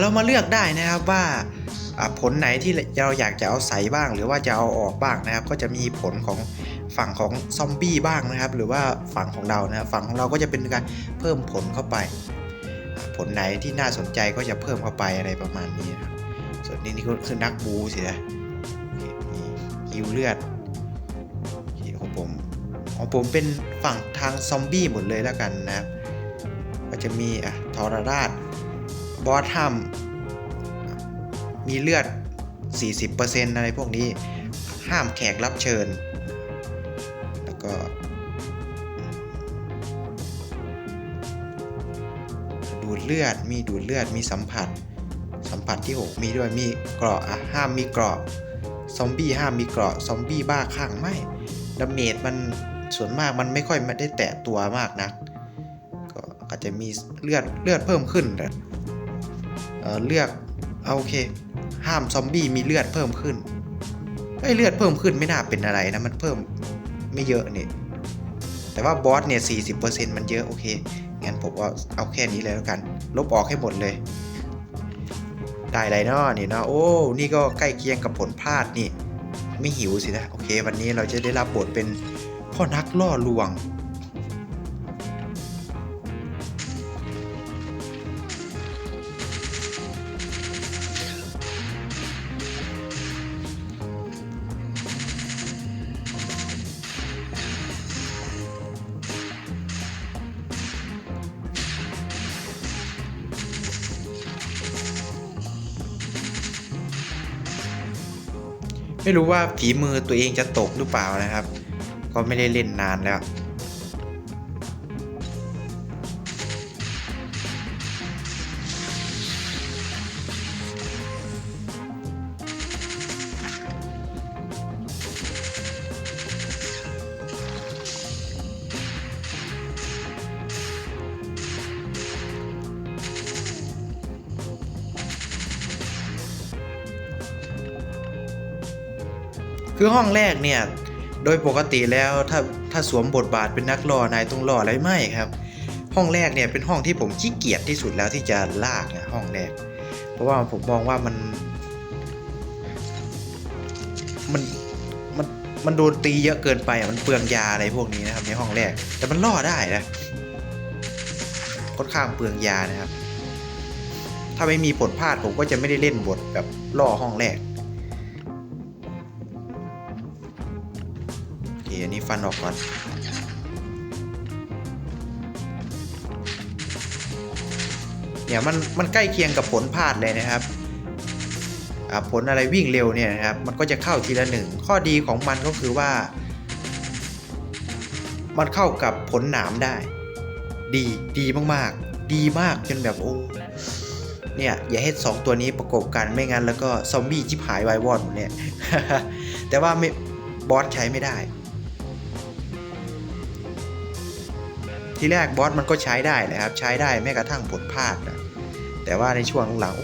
เรามาเลือกได้นะครับว่าผลไหนที่เราอยากจะเอาใส่บ้าง หรือว่าจะเอาออกบ้างนะครับ ก็จะมีผลของฝั่งของซอมบี้บ้างนะครับ หรือว่าฝั่งของเรานะฝั่งของเราก็จะเป็นการเพิ่มผลเข้าไป ผลไหนที่น่าสนใจก็จะเพิ่มเข้าไปอะไรประมาณนี้นะครับส่วนนี้นี่คือนักบูสินะฮิวเลือดของผมของผมเป็นฝั่งทางซอมบี้หมดเลยแล้วกันนะครับก็จะมีอะทรราช บอสถ้ำมีเลือด 40%อะไรพวกนี้ ห้ามแขกรับเชิญ แล้วก็ดูดเลือด มีดูดเลือด มีสัมผัส สัมผัสที่ 6 มีด้วย มีเกราะอะห้ามมีเกราะ ซอมบี้ห้ามมีเกราะ ซอมบี้บ้าคลั่งไม่ดาเมจมันส่วนมากมันไม่ค่อยไม่ได้แตะตัวมากนะก็อาจจะมีเลือดเลือดเพิ่มขึ้นแต่ เออเลือกเอาโอเค ห้ามซอมบี้มีเลือดเพิ่มขึ้นไอเลือดเพิ่มขึ้นไม่น่าเป็นอะไรนะมันเพิ่มไม่เยอะเนี่ยแต่ว่าบอสเนี่ย40%มันเยอะโอเคงั้นผมว่าเอาแค่นี้เลยแล้วกัน ลบออกให้หมดเลย ได้ไรเนาะนี่เนาะโอ้นี่ก็ใกล้เคียงกับผลพลาดนี่ ไม่หิวสินะ โอเค วันนี้เราจะได้รับบทเป็นพ่อนักล่อลวง ไม่รู้ว่าฝีมือตัวเองจะตกหรือเปล่านะครับ ก็ไม่ได้เล่นนานแล้ว คือห้องแรกเนี่ยโดยปกติแล้วถ้าถ้าสวมบทบาทเป็นนักล่อนายต้องล่ออะไรไม่ครับ ห้องแรกเนี่ยเป็นห้องที่ผมขี้เกียจที่สุดแล้วที่จะลากนะห้องแรก เพราะว่าผมมองว่ามัน มันมันมันโดนตีเยอะเกินไปอะมันเปลืองยาอะไรพวกนี้นะครับในห้องแรก แต่มันล่อได้นะค่อนข้างเปลืองยานะครับ ถ้าไม่มีผลพลาดผมก็จะไม่ได้เล่นบทแบบล่อห้องแรก ฟันออกก่อนเนี่ยมันมันใกล้เคียงกับผลพลาดเลยนะครับผลอะไรวิ่งเร็วเนี่ยนะครับมันก็จะเข้าทีละหนึ่งข้อดีของมันก็คือว่า มันเข้ากับผลหนามได้ ดีดีมากๆ ดีมากจนแบบโอ้เนี่ยอย่าให้สองตัวนี้ประกบกันไม่งั้นแล้วก็ซอมบี้ชิบหายวายวอดหมดเนี่ยแต่ว่าไม่บอสใช้ไม่ได้ ทีแรกบอสมันก็ใช้ได้นะครับ ใช้ได้แม้กระทั่งผลพลาดนะแต่ว่าในช่วงหลัง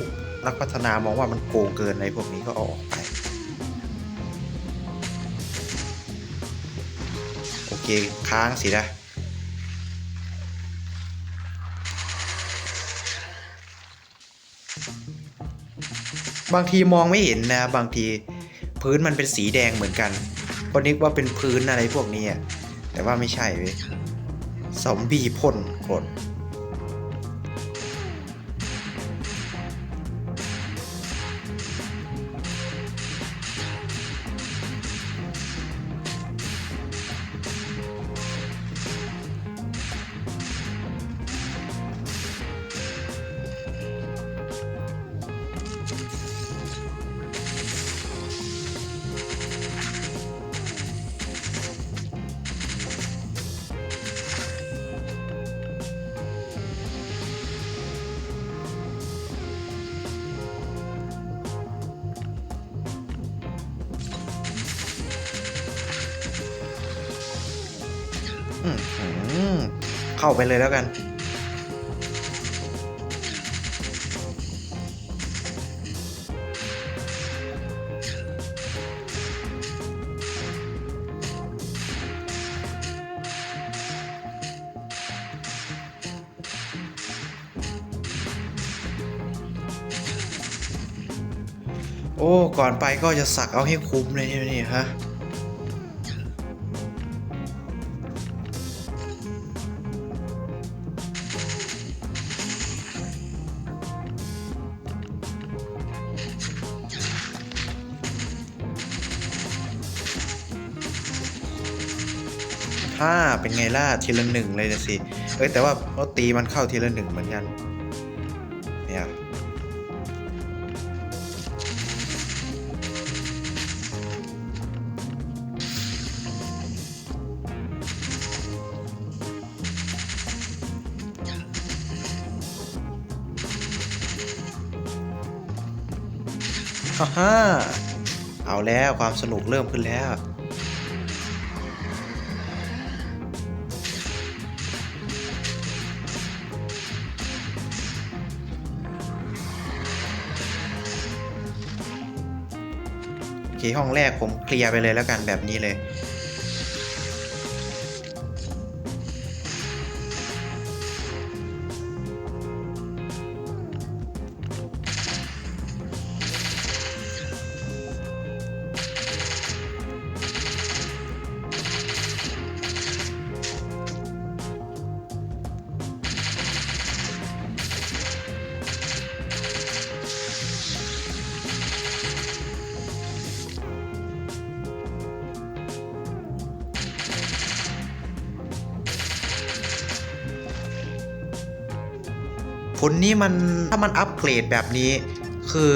นักพัฒนามองว่ามันโกงเกินอะไรพวกนี้ก็เอาออกไป โอเค ค้างสินะบางทีมองไม่เห็นนะบางทีพื้นมันเป็นสีแดงเหมือนกันก็นึกว่าเป็นพื้นอะไรพวกนี้แต่ว่าไม่ใช่เว้ย สองบีพ่นกด เข้าไปเลยแล้วกัน โอ้ ก่อนไปก็จะสักเอาให้คุ้มเลยเนี่ยนี่ฮะ ไงล่ะทีละหนึ่งเลยนะสิ เอ้ยแต่ว่าเราตีมันเข้าทีละหนึ่งเหมือนกัน เนี่ยฮ่าฮ่าเอาแล้วความสนุกเริ่มขึ้นแล้ว เคห้องแรกผมเคลียร์ไปเลยแล้วกันแบบนี้เลย ผลนี้มันถ้ามันอัปเกรดแบบนี้ คือ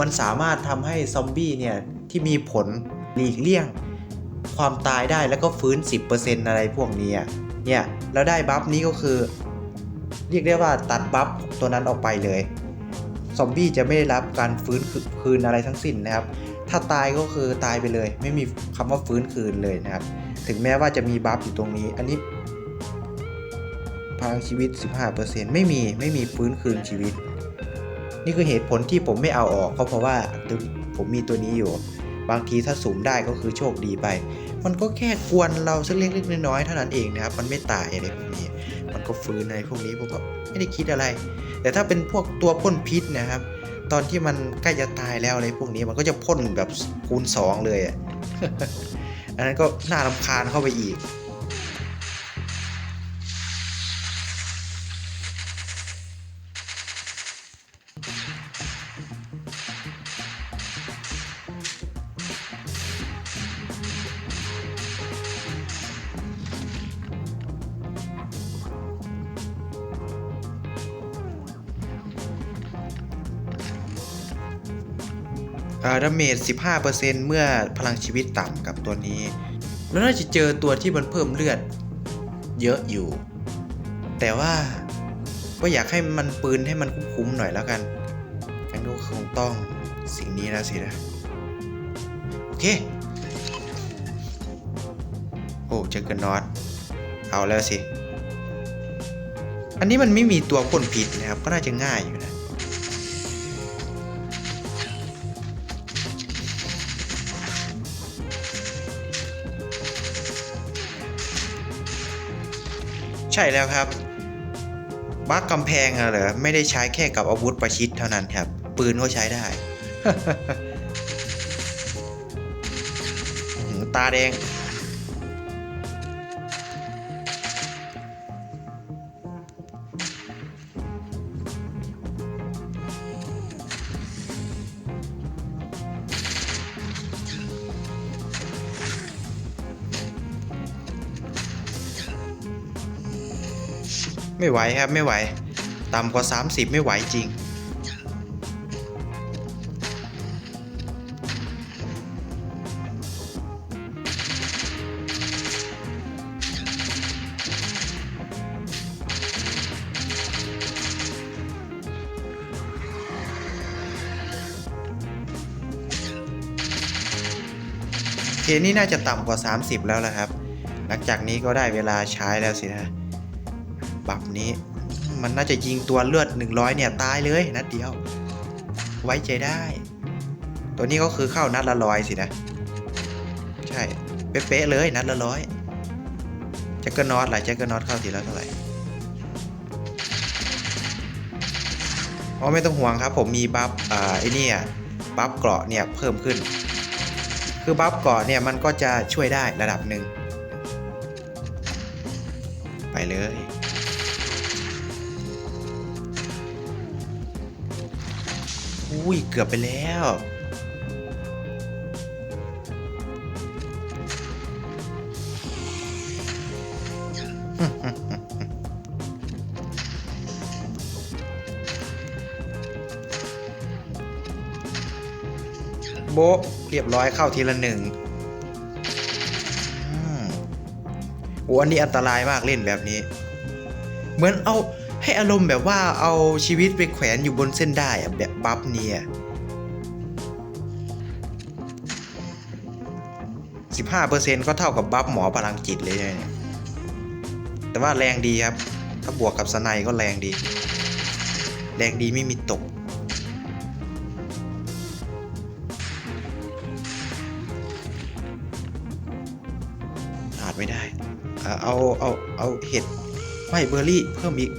มันสามารถทำให้ซอมบี้เนี่ยที่มีผลหลีกเลี่ยง ความตายได้แล้วก็ฟื้น 10%อะไรพวกนี้เนี่ยแล้วได้บัฟนี้ก็คือ เรียกได้ว่าตัดบัฟตัวนั้นออกไปเลยซอมบี้จะไม่ได้รับการฟื้นคืนอะไรทั้งสิ้นนะครับ ถ้าตายก็คือตายไปเลย ไม่มีคำว่าฟื้นคืนเลยนะครับ ถึงแม้ว่าจะมีบัฟอยู่ตรงนี้ อันนี้ พลังชีวิต 15%ไม่มีไม่มีฟื้นคืนชีวิต นี่คือเหตุผลที่ผมไม่เอาออกก็เพราะว่าตัวผมมีตัวนี้อยู่ บางทีถ้าสูมได้ก็คือโชคดีไป มันก็แค่กวนเราสักเล็กๆน้อยๆเท่านั้นเองนะครับ มันไม่ตายอะไรพวกนี้ มันก็ฟื้นอะไรพวกนี้ผมก็ไม่ได้คิดอะไร แต่ถ้าเป็นพวกตัวพ่นพิษนะครับ ตอนที่มันใกล้จะตายแล้วอะไรพวกนี้มันก็จะพ่นแบบคูณสองเลยอะอันนั้นก็น่ารำคาญเข้าไปอีก ดาเมจ 15%เมื่อพลังชีวิตต่ำกับตัวนี้ แล้วน่าจะเจอตัวที่มันเพิ่มเลือดเยอะอยู่ แต่ว่าก็อยากให้มันปืนให้มันคุ้มๆหน่อยแล้วกันงั้นก็คงต้องสิ่งนี้แล้วสินะ โอเค โอ้เจอกันน็อตเอาแล้วสิ อันนี้มันไม่มีตัวพ่นพิษนะครับ ก็น่าจะง่ายอยู่นะ ใช่แล้วครับบักกำแพงอะเหรอไม่ได้ใช้แค่กับอาวุธประชิดเท่านั้นครับ ปืนก็ใช้ได้หือตาแดง ไม่ไหวครับไม่ไหว ต่ำกว่า 30 ไม่ไหวจริงเคนี่น่าจะต่ำกว่า 30 แล้วละครับ หลังจากนี้ก็ได้เวลาใช้แล้วสินะ บัฟนี้ มันน่าจะยิงตัวเลือด 100 เนี่ย ตายเลยนัดเดียว ไว้ใจได้ ตัวนี้ก็คือเข้านัดละร้อยสินะ ใช่ เป๊ะๆเลยนัดละร้อยแจ็คเกอร์น็อตหลายแจ็คเกอร์น็อตเข้าทีละเท่าไหร่อ๋อไม่ต้องห่วงครับ ผมมีบัฟอ่าไอ้นี่อะบัฟเกราะเนี่ยเพิ่มขึ้น คือบัฟเกราะเนี่ยมันก็จะช่วยได้ระดับหนึ่งไปเลย อุ้ย เกือบไปแล้ว โบะเรียบร้อยเข้าทีละหนึ่งอืมโอ้อันนี้อันตรายมากเล่นแบบนี้ เหมือนเอา ให้อารมณ์แบบว่าเอาชีวิตไปแขวนอยู่บนเส้นได้อะแบบบัฟเนี่ยสิบห้าเปอร์เซ็นก็เท่ากับบัฟหมอพลังจิตเลยเนี่ยแต่ว่าแรงดีครับ ถ้าบวกกับสไนก็แรงดี แรงดีไม่มีตกอาจไม่ได้ เอา เอา เอาเห็ดไม่เบอร์รี่เพิ่มอีก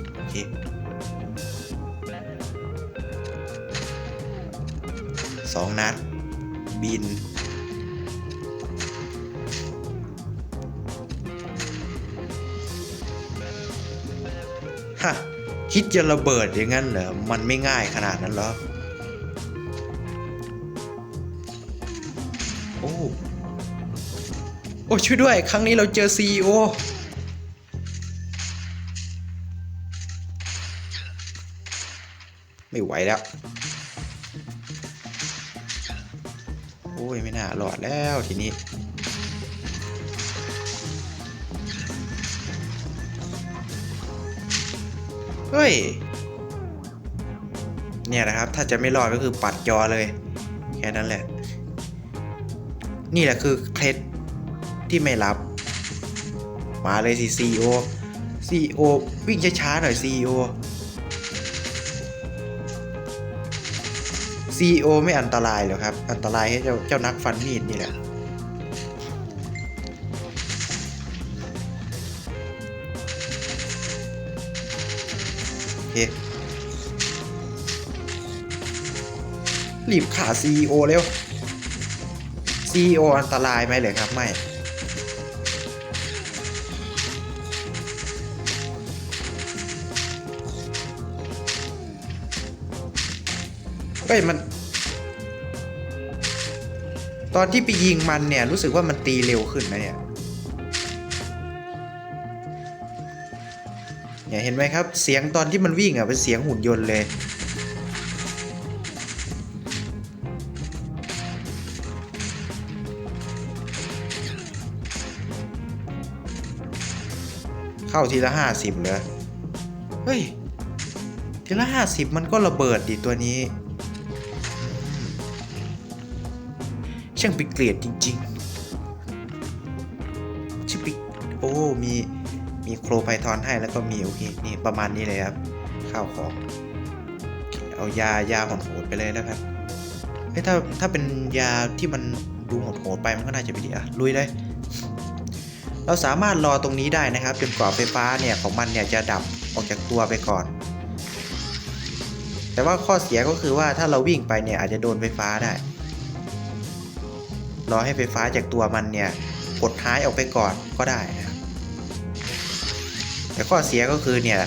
สองนัด บิน ฮะ คิดจะระเบิดอย่างนั้นเหรอ มันไม่ง่ายขนาดนั้นหรอ โอ้ โอ้ช่วยด้วย ครั้งนี้เราเจอ CEO ไม่ ไหวแล้ว โอ้ย ไม่น่ารอดแล้วทีนี้ เฮ้ย เนี่ยนะครับ ถ้าจะไม่รอดก็คือปัดจอเลย แค่นั้นแหละ นี่แหละคือเคล็ดที่ไม่รับ มาเลยสิ CEO CEO วิ่งช้าๆหน่อย ซีโอไม่อันตรายหรอกครับ อันตรายให้เจ้าเจ้านักฟันมีดนี่แหละโอเครีบขาซีโอเร็วซีโอันตรายไหมเลยครับ ไม่ เฮ้ยมัน ตอนที่ไปยิงมันเนี่ย รู้สึกว่ามันตีเร็วขึ้นนะเนี่ยเนี่ยเห็นไหมครับ เสียงตอนที่มันวิ่งอะเป็นเสียงหุ่นยนต์เลย เข้าทีละห้าสิบเลยเฮ้ย ทีละห้าสิบมันก็ระเบิดดิตัวนี้ ช่างไปเกลียดจริงๆชิปิโอ้มีมีโครไพทอนให้แล้วก็มีโอเคนี่ประมาณนี้เลยครับข้าวของเอายายาโหดๆไปเลยแล้วครับเฮ้ยถ้าถ้าเป็นยาที่มันดูโหดๆไปมันก็น่าจะไม่ดีอะลุยเลยเราสามารถรอตรงนี้ได้นะครับจนกว่าไฟฟ้าเนี่ยของมันเนี่ยจะดับออกจากตัวไปก่อน แต่ว่าข้อเสียก็คือว่าถ้าเราวิ่งไปเนี่ยอาจจะโดนไฟฟ้าได้ รอให้ไฟฟ้าจากตัวมันเนี่ยกดท้ายออกไปก่อนก็ได้นะครับแต่ข้อเสียก็คือเนี่ย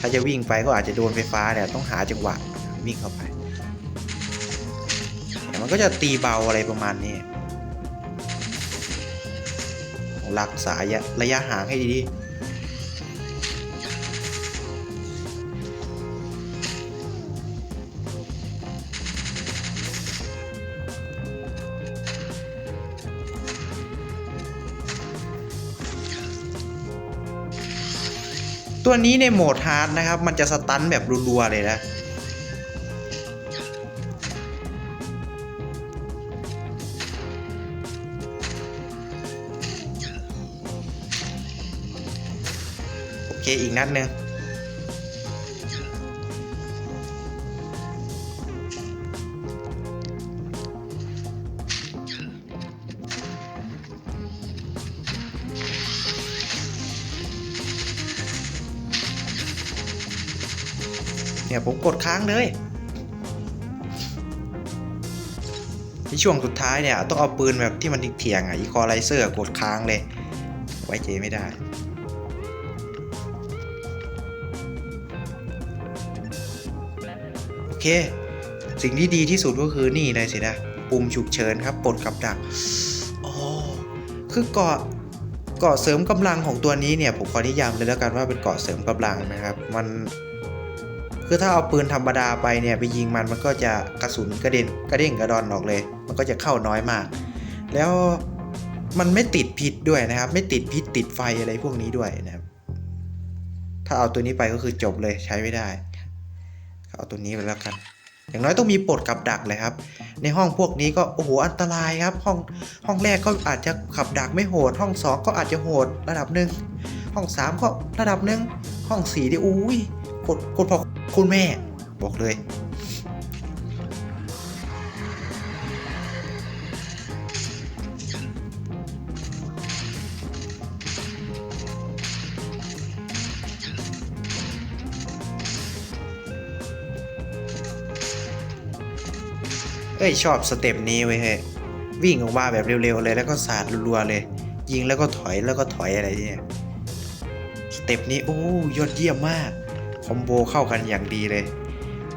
ถ้าจะวิ่งไปก็อาจจะโดนไฟฟ้าเนี่ยต้องหาจังหวะวิ่งเข้าไปมันก็จะตีเบาอะไรประมาณนี้รักษาระยะห่างให้ดีๆ ตัวนี้ในโหมดฮาร์ดนะครับ มันจะสตันแบบรัวๆเลยนะโอเคอีกนัดหนึ่ง เนี่ยผมกดค้างเลยช่วงสุดท้ายเนี่ยต้องเอาปืนแบบที่มันเถียงอะอีคอไลเซอร์กดค้างเลย ไว้เจไม่ได้ โอเค สิ่งที่ดีที่สุดก็คือนี่เลยสินะปุ่มฉุกเฉินครับปลดกับดักอ๋อคือเกาะเกาะเสริมกำลังของตัวนี้เนี่ยผมขอนิยามเลยแล้วกันว่าเป็นเกาะเสริมกำลังนะครับ มัน คือถ้าเอาปืนธรรมดาไปเนี่ยไปยิงมันมันก็จะกระสุนกระเด็นกระเด้งกระดอนออกเลย มันก็จะเข้าน้อยมาก แล้วมันไม่ติดพิษด้วยนะครับ ไม่ติดพิษติดไฟอะไรพวกนี้ด้วยนะครับ ถ้าเอาตัวนี้ไปก็คือจบเลยใช้ไม่ได้เอาตัวนี้ไปแล้วกัน อย่างน้อยต้องมีปลดกับดักเลยครับ ในห้องพวกนี้ก็โอ้โหอันตรายครับ ห้องห้องแรกก็อาจจะขับดักไม่โหด ห้องสองก็อาจจะโหดระดับหนึ่งห้องสามก็ระดับหนึ่งห้องสี่ที่อุ้ย กดกดพอคุณแม่ บอกเลย เอ้ย ชอบสเต็ปนี้เว้ยเฮ้ยวิ่งออกมาแบบเร็วๆเลยแล้วก็สาดรัวๆเลย ยิงแล้วก็ถอยแล้วก็ถอยอะไรเนี่ยสเต็ปนี้โอ้ยอดเยี่ยมมาก คอมโบเข้ากันอย่างดีเลย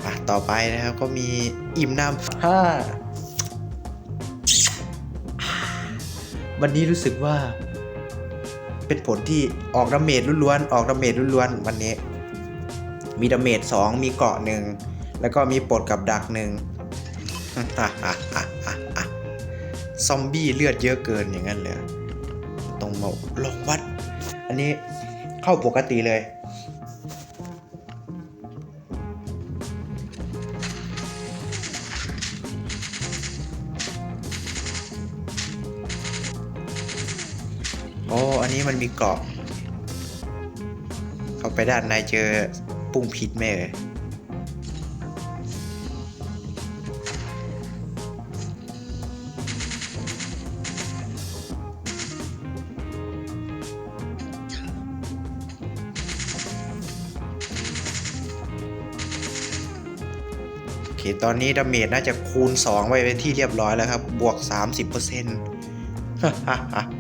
อะต่อไปนะครับก็มีอิ่มน้ำห้าวันนี้รู้สึกว่า เป็นผลที่ออกดาเมจล้วนๆออกดาเมจล้วนๆวันนี้ มีดาเมจสองมีเกาะหนึ่งแล้วก็มีปลดกับดักหนึ่งซอมบี้เลือดเยอะเกินอย่างนั้นเลยต้องมาลองวัด อันนี้เข้าปกติเลย โอ้ อันนี้มันมีเกาะ เข้าไปด้านในเจอปุ้งพิษแม่เลยโอเคตอนนี้ดาเมจน่าจะคูณ 2 ไว้เป็นที่เรียบร้อยแล้วครับ บวก 30%ตาย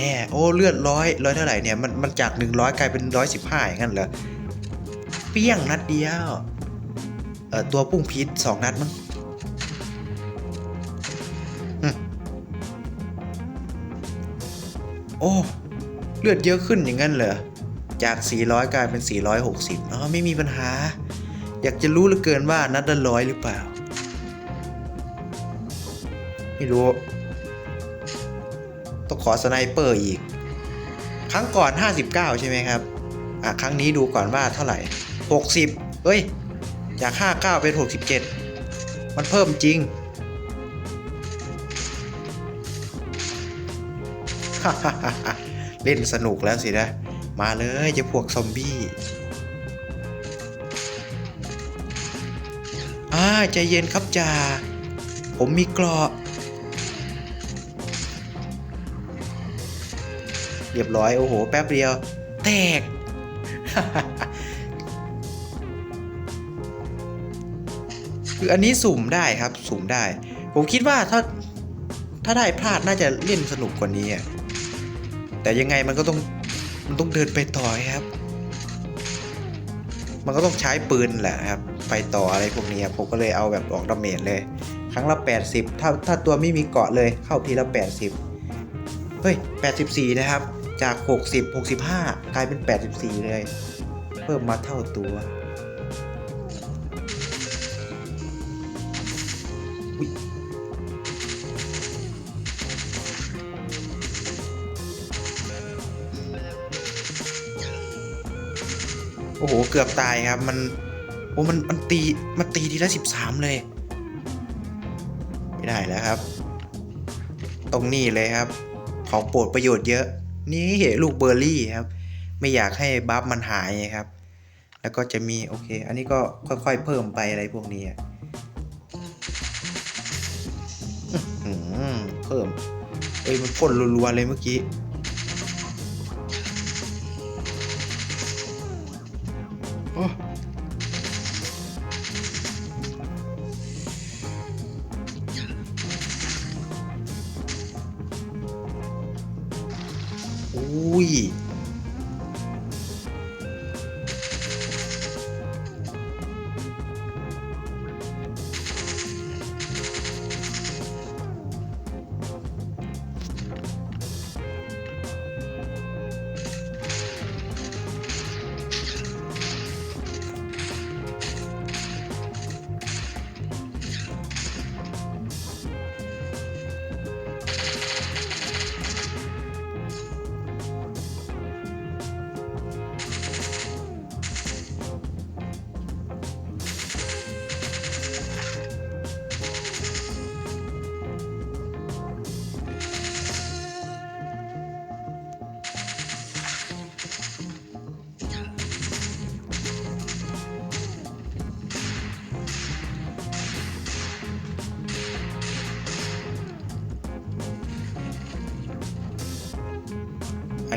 แน่ โอ้เลือดร้อยร้อยเท่าไหร่เนี่ยมันมันจาก 100 กลายเป็น 115 อย่างนั้นเหรอ เปี้ยงนัดเดียว เอ่อตัวพุ่งพิษ2นัดมั้งโอ้ เลือดเยอะขึ้นอย่างนั้นเหรอ จาก 400 กลายเป็น 460อ๋อไม่มีปัญหา อยากจะรู้เหลือเกินว่านัดละร้อยหรือเปล่า ไม่รู้ ต้องขอสไนเปอร์อีก ครั้งก่อน 59 ใช่ไหมครับ อะครั้งนี้ดูก่อนว่าเท่าไหร่ 60เฮ้ย จาก 59 เป็น 67 มันเพิ่มจริงเล่นสนุกแล้วสินะ มาเลยจะพวกซอมบี้อ่าใจเย็นครับจ่าผมมีเกราะ เรียบร้อย โอ้โห แป๊บเดียว แตก คืออันนี้สุ่มได้ครับ สุ่มได้ ผมคิดว่าถ้า ถ้าได้พลาดน่าจะเล่นสนุกกว่านี้อะแต่ยังไงมันก็ต้อง มันต้องเดินไปต่อครับ มันก็ต้องใช้ปืนแหละครับ ไปต่ออะไรพวกนี้ผมก็เลยเอาแบบออกดาเมจเลย ครั้งละ 80 ถ้าถ้าตัวไม่มีเกาะเลยเข้าทีละ 80เฮ้ย 84 นะครับ จาก 60 65 กลายเป็น 84 เลย เพิ่มมาเท่าตัวโอ้โห เกือบตายครับ มัน โอ้ มัน มันตี มันตีทีละ13เลย ไม่ได้แล้วครับ ตรงนี้เลยครับ ของโปรดประโยชน์เยอะ นี่ลูกเบอร์รี่ครับ ไม่อยากให้บัฟมันหายครับ แล้วก็จะมีโอเค อันนี้ก็ค่อยๆเพิ่มไปอะไรพวกนี้เพิ่มเอ้ยมันพ่นรัวๆเลยเมื่อกี้โอ้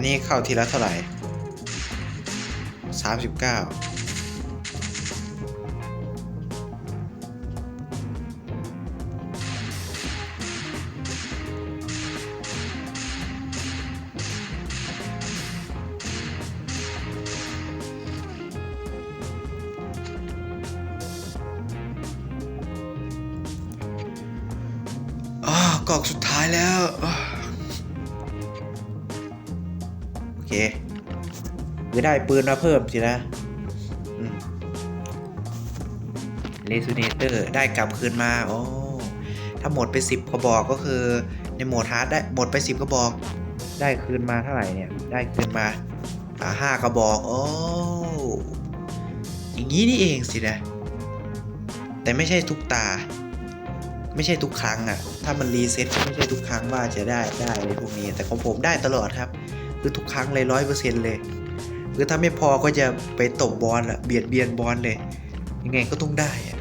นี้เข้าทีละเท่าไหร่สามสิบเก้าอ๋อกรอกสุดท้ายแล้ว คือได้ปืนมาเพิ่มสินะเลซูเนเตอร์ได้กลับคืนมา โอ้ถ้าหมดไป 10กระบอกก็คือ ในโหมดฮาร์ดได้หมดไป 10กระบอก ได้คืนมาเท่าไหร่เนี่ย ได้คืนมาอ่าห้ากระบอก โอ้อย่างนี้นี่เองสินะ แต่ไม่ใช่ทุกตา ไม่ใช่ทุกครั้งอะถ้ามันรีเซ็ตไม่ใช่ทุกครั้งว่าจะได้ได้เลยพวกนี้ แต่ของผมได้ตลอดครับ คือทุกครั้งเลยร้อยเปอร์เซ็นต์เลย คือถ้าไม่พอก็จะไปตบบอลอะเบียดเบียนบอลเลย ยังไงก็ต้องได้อะ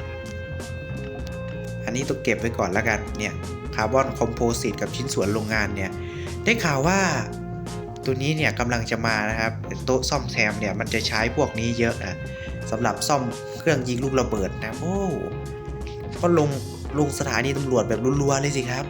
อันนี้ต้องเก็บไว้ก่อนแล้วกันเนี่ยคาร์บอนคอมโพสิตกับชิ้นส่วนโรงงานเนี่ยได้ข่าวว่าตัวนี้เนี่ยกำลังจะมานะครับโต๊ะซ่อมแซมเนี่ยมันจะใช้พวกนี้เยอะนะสำหรับซ่อมเครื่องยิงลูกระเบิดนะโอ้ก็ลงลงสถานีตำรวจแบบรัวๆเลยสิครับ